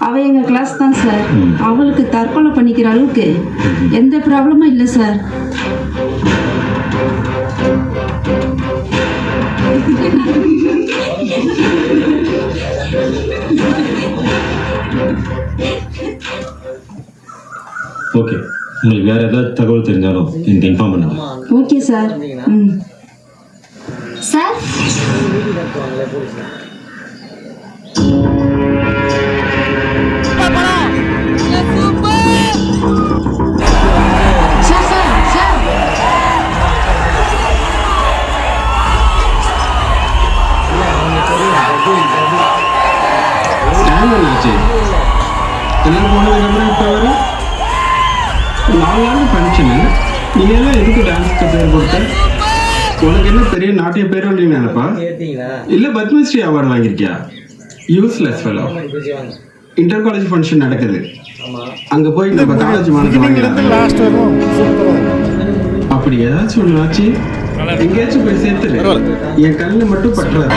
அவ எங்க கிளாஸ் தான் சார் அவளுக்கு தற்கொலை பண்ணிக்கிற அளவுக்கு எந்த ப்ராப்ளமும் இல்லை சார் ஓகே உங்களுக்கு வேறு ஏதாவது தகவல் தெரிஞ்சாலும் எனக்கு இன்ஃபார்ம் பண்ணுங்க. ஓகே சார் ம். சார் சார் என்னாச்சு எல்லாம் போனதுக்கப்புறம் இப்போ வர நாலு நாள் ஃபங்க்ஷனு நீ எல்லாம் எதுக்கு டான்ஸ்க்கு பேர் கொடுத்த? உனக்கு என்ன பெரிய நாட்டிய பேர் நீ நினைப்பா இல்லை Padmashri award வாங்கியிருக்கியா? Useless fellow inter college function நடக்குது. அங்கே போய் நம்ம காலேஜ் மாணவர் வாங்கிடலாம். லாஸ்ட் வரும். சூப்பராக அப்படி ஏதாச்சும் ஒன்று ஆச்சு? எங்கேயாச்சும் போய் சேர்த்துரு என் கண்ணில் மட்டும் பற்றாது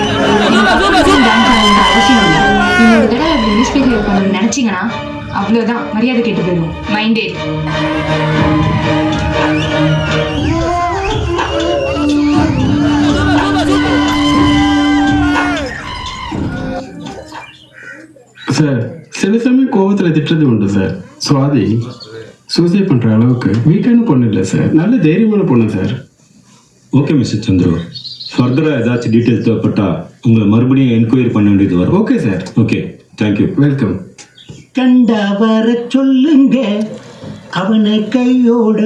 மிஸ்பிஹேவ் பண்ணணும்னு நினைச்சீங்கன்னா அவ்வளோதான் மரியாதை கெட்டு போயிடும் மைண்டே சார் சில சமயம் கோவத்தில் திட்டுறது உண்டு சார் சுவாதி சூசைட் பண்ணுற அளவுக்கு வீக்கான பொண்ணு இல்லை சார் நல்ல தைரியமான பொண்ணு சார் ஓகே மிஸ்டர் சந்துரு. ஃபர்தராக ஏதாச்சும் டீட்டெயில்ஸ் தேவைப்பட்டா உங்களை மறுபடியும் என்கொயரி பண்ண வேண்டியது வரும். Okay sir okay thank you welcome கண்டா வர சொல்லுங்க அவனை கையோடு